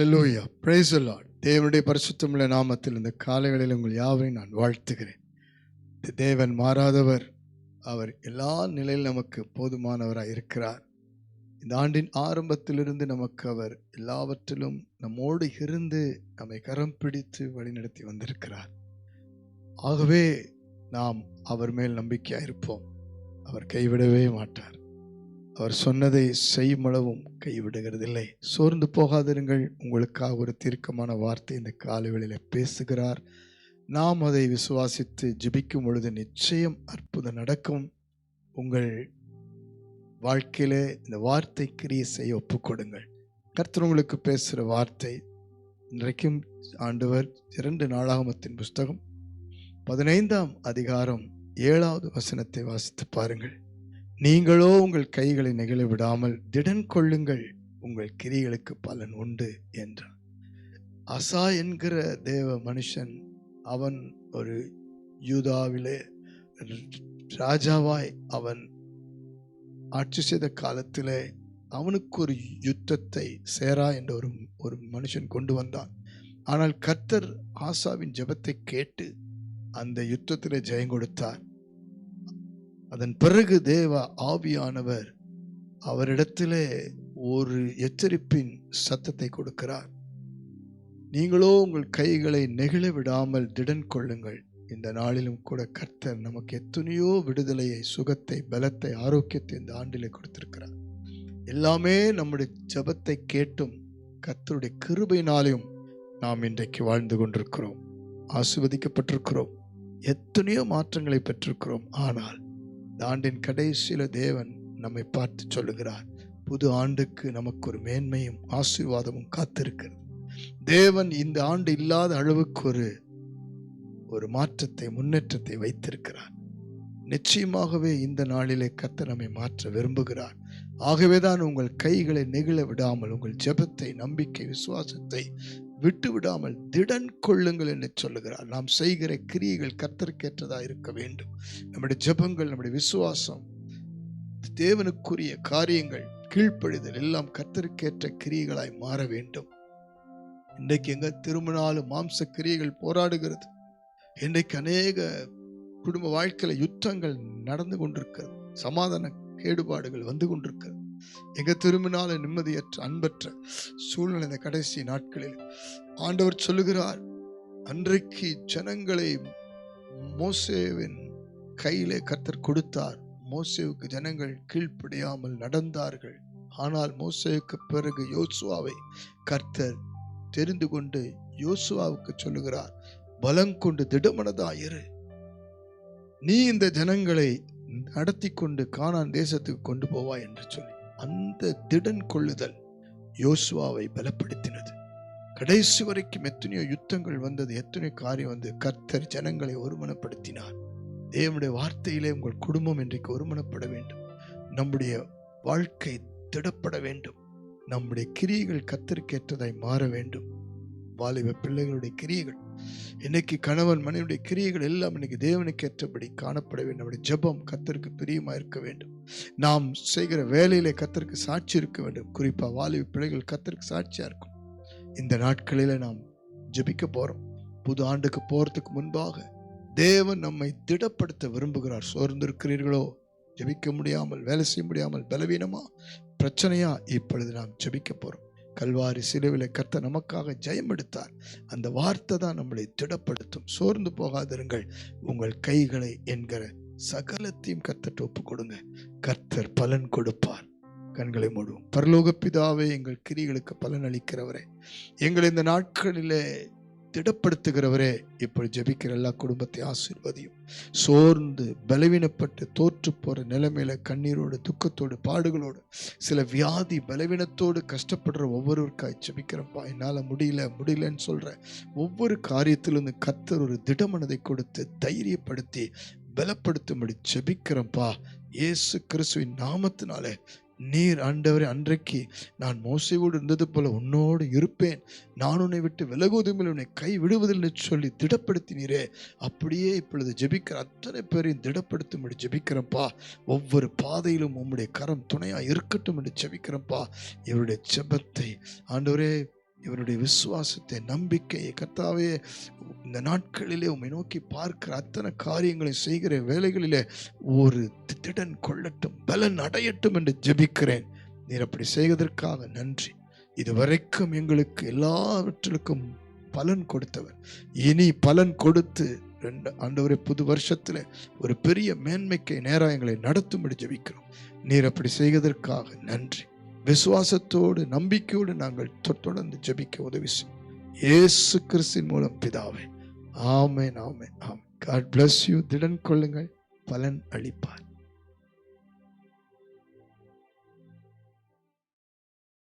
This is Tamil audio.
ஹalleluya praise லார்ட் தேவனுடைய பரிசுத்தமுள்ள நாமத்தில் இந்த காலைகளில் உங்கள் யாவரையும் நான் வாழ்த்துகிறேன். தேவன் மாறாதவர். அவர் எல்லா நிலையில் நமக்கு போதுமானவராக இருக்கிறார். இந்த ஆண்டின் ஆரம்பத்திலிருந்து நமக்கு அவர் எல்லாவற்றிலும் நம்மோடு இருந்து நம்மை கரம் பிடித்து வழிநடத்தி வந்திருக்கிறார். ஆகவே நாம் அவர் மேல் நம்பிக்கையாக இருப்போம். அவர் கைவிடவே மாட்டார். அவர் சொன்னதை செய்யுமளவும் கைவிடுகிறதில்லை. சோர்ந்து போகாதிருங்கள். உங்களுக்காக ஒரு தீர்க்கமான வார்த்தை இந்த காலவெளியில் பேசுகிறார். நாம் அதை விசுவாசித்து ஜிபிக்கும் பொழுது நிச்சயம் அற்புதம் நடக்கும். உங்கள் வாழ்க்கையிலே இந்த வார்த்தை கிரியை செய்ய ஒப்புக்கொடுங்கள் கர்த்தர் உங்களுக்கு பேசுகிற வார்த்தை இன்றைக்கும் ஆண்டவர் இரண்டு நாளாகமத்தின் புஸ்தகம் பதினைந்தாம் அதிகாரம் ஏழாவது வசனத்தை வாசித்து பாருங்கள். நீங்களோ உங்கள் கைகளை நெகிழ விடாமல் திடன் கொள்ளுங்கள். உங்கள் கிரிகளுக்கு பலன் உண்டு என்றான். அசா என்கிற தேவ மனுஷன் அவன் ஒரு யூதாவிலே ராஜாவாய் அவன் ஆட்சி செய்த காலத்திலே அவனுக்கு ஒரு யுத்தத்தை சேரா என்ற ஒரு ஒரு மனுஷன் கொண்டு வந்தான். ஆனால் கர்த்தர் ஆசாவின் ஜெபத்தை கேட்டு அந்த யுத்தத்தில் ஜெயம் கொடுத்தார். அதன் பிறகு தேவ ஆவியானவர் அவரிடத்திலே ஒரு எச்சரிப்பின் சத்தத்தை கொடுக்கிறார். நீங்களோ உங்கள் கைகளை நெகிழ விடாமல் திடன் கொள்ளுங்கள். இந்த நாளிலும் கூட கர்த்தர் நமக்கு எத்தனையோ விடுதலையை சுகத்தை பலத்தை ஆரோக்கியத்தை இந்த ஆண்டிலே கொடுத்திருக்கிறார். எல்லாமே நம்முடைய ஜபத்தை கேட்டும் கர்த்தருடைய கிருபையினாலையும் நாம் இன்றைக்கு வாழ்ந்து கொண்டிருக்கிறோம். ஆசிர்வதிக்கப்பட்டிருக்கிறோம். எத்தனையோ மாற்றங்களை பெற்றிருக்கிறோம். ஆனால் இந்த ஆண்டின் கடைசியில தேவன் நம்மை பார்த்து சொல்லுகிறார் புது ஆண்டுக்கு நமக்கு ஒரு மேன்மையும் ஆசீர்வாதமும் காத்திருக்கிறது. தேவன் இந்த ஆண்டு இல்லாத அளவுக்கு ஒரு ஒரு மாற்றத்தை முன்னேற்றத்தை வைத்திருக்கிறார். நிச்சயமாகவே இந்த நாளிலே கத்த நம்மை மாற்ற விரும்புகிறார். ஆகவேதான் உங்கள் கைகளை நெகிழ விடாமல் உங்கள் ஜெபத்தை நம்பிக்கை விசுவாசத்தை விட்டு விடாமல் திடன் கொள்ளுங்கள் என்று சொல்லுகிறார். நாம் செய்கிற கிரியைகள் கர்த்தருக்கேற்றதாக இருக்க வேண்டும். நம்முடைய ஜெபங்கள் நம்முடைய விசுவாசம் தேவனுக்குரிய காரியங்கள் கீழ்ப்படிதல் எல்லாம் கர்த்தருக்கேற்ற கிரியைகளாய் மாற வேண்டும். இன்றைக்கு எங்க திருமணாலும் மாம்ச கிரியைகள் போராடுகிறது. இன்றைக்கு அநேக குடும்ப வாழ்க்கையில் யுத்தங்கள் நடந்து கொண்டிருக்கிறது. சமாதான கேடுபாடுகள் வந்து கொண்டிருக்கிறது. எங்க திரும்பினாலும் நிம்மதியற்ற அன்பற்ற சூழ்நிலை இந்த கடைசி நாட்களில். ஆண்டவர் சொல்லுகிறார் அன்றைக்கு ஜனங்களை மோசேவின் கையிலே கர்த்தர் கொடுத்தார். மோசேவுக்கு ஜனங்கள் கீழ்ப்படியாமல் நடந்தார்கள். ஆனால் மோசேவுக்கு பிறகு யோசுவாவை கர்த்தர் தெரிந்து கொண்டு யோசுவாவுக்கு சொல்லுகிறார் பலம் கொண்டு திடமனதாயிரு. நீ இந்த ஜனங்களை நடத்தி கொண்டு காணான் தேசத்துக்கு கொண்டு போவாய் என்று சொல்லி. அந்த திடன் கொள்ளுதல் யோசுவாவை பலப்படுத்தினது. கடைசி வரைக்கும் எத்தனையோ யுத்தங்கள் வந்தது எத்தனையோ காரியம் வந்து கர்த்தர் ஜனங்களை ஒருமனப்படுத்தினார். தேவனுடைய வார்த்தையிலே உங்கள் குடும்பம் இன்றைக்கு ஒருமனப்பட வேண்டும். நம்முடைய வாழ்க்கை திடப்பட வேண்டும். நம்முடைய கிரியைகள் கத்தருக்கேற்றதாய் மாற வேண்டும். வாலிப பிள்ளைகளுடைய கிரியைகள். இன்னைக்கு கணவன் மனைவியுடைய கிரியைகள் எல்லாம் இன்னைக்கு தேவனுக்கு ஏற்றபடி காணப்பட வேண்டும். நம்முடைய ஜெபம் கத்தருக்கு பிரியமா இருக்க வேண்டும். நாம் செய்கிற வேலையிலே கத்தருக்கு சாட்சி இருக்க வேண்டும். குறிப்பா வாலிப பிள்ளைகள் கத்தருக்கு சாட்சியா இருக்கும் இந்த நாட்களில நாம் ஜபிக்க போறோம். புது ஆண்டுக்கு போறதுக்கு முன்பாக தேவன் நம்மை திடப்படுத்த விரும்புகிறார். சோர்ந்திருக்கிறீர்களோ? ஜெபிக்க முடியாமல் வேலை செய்ய முடியாமல் பலவீனமா? பிரச்சனையா? இப்பொழுது நாம் ஜபிக்க போறோம். கல்வாரி சிலுவில கர்த்தர் நமக்காக ஜெயம் எடுத்தார் அந்த வார்த்தை தான் நம்மளை திடப்படுத்தும். சோர்ந்து போகாதிருங்கள். உங்கள் கைகளை என்கிற சகலத்தையும் கர்த்தர் ஒப்பு கொடுங்க கர்த்தர் பலன் கொடுப்பார். கண்களை மூடுவோம். பரலோக பிதாவே எங்கள் கிரிகளுக்கு பலன் அளிக்கிறவரே. எங்கள் இந்த நாட்களிலே திடப்படுத்துகிறவரே இப்படி ஜெபிக்கிற எல்லா குடும்பத்தை ஆசிர்வதியும். சோர்ந்து பலவீனப்பட்டு தோற்று போகிற நிலைமையில கண்ணீரோடு துக்கத்தோடு பாடுகளோடு சில வியாதி பலவீனத்தோடு கஷ்டப்படுற ஒவ்வொருவருக்காய் ஜபிக்கிறப்பா என்னால் முடியல முடியலன்னு சொல்கிற ஒவ்வொரு காரியத்திலிருந்து கத்தர் ஒரு திடமனதை கொடுத்து தைரியப்படுத்தி பலப்படுத்தும்படி ஜபிக்கிறப்பா இயேசு கிறிஸ்துவின் நாமத்தினாலே நீர் ஆண்டவரை அன்றைக்கு நான் மோசையோடு இருந்தது போல உன்னோடு இருப்பேன். நான் உன்னை விட்டு விலகுவதுமில்லை உன்னை கை விடுவதில்லை சொல்லி திடப்படுத்தினீரே. அப்படியே இப்பொழுது ஜெபிக்கிற அத்தனை பேரையும் திடப்படுத்தும்படி ஜெபிக்கிறப்பா ஒவ்வொரு பாதையிலும் உம்முடைய கரம் துணையாக இருக்கட்டும் என்று ஜெபிக்கிறப்பா இவருடைய ஜெபத்தை ஆண்டவரே இவருடைய விசுவாசத்தை நம்பிக்கையை கர்த்தாவே இந்த நாட்களிலே உம்மை நோக்கி பார்க்கிற அத்தனை காரியங்களை செய்கிற வேலைகளிலே ஒரு திடன் கொள்ளட்டும் பலன் அடையட்டும் என்று ஜெபிக்கிறேன். நீர் அப்படி செய்வதற்காக நன்றி. இதுவரைக்கும் எங்களுக்கு எல்லாவற்றிற்கும் பலன் கொடுத்தவர். இனி பலன் கொடுத்து ரெண்டு ஆண்டவரே புது வருஷத்தில் ஒரு பெரிய மேன்மைக்கு நேராக எங்களை நடத்தும்படி ஜபிக்கிறோம். நீர் அப்படி செய்வதற்காக நன்றி. விசுவாசத்தோடு நம்பிக்கையோடு நாங்கள் தொடர்ந்து ஜெபிக்க உதவி இயேசு கிறிஸ்தின் மூலம் பிதாவே. ஆமே ஆமென் ஆமே காட் பிளஸ் யூ திடன் கொள்ளுங்கள். பலன் அளிப்பார்.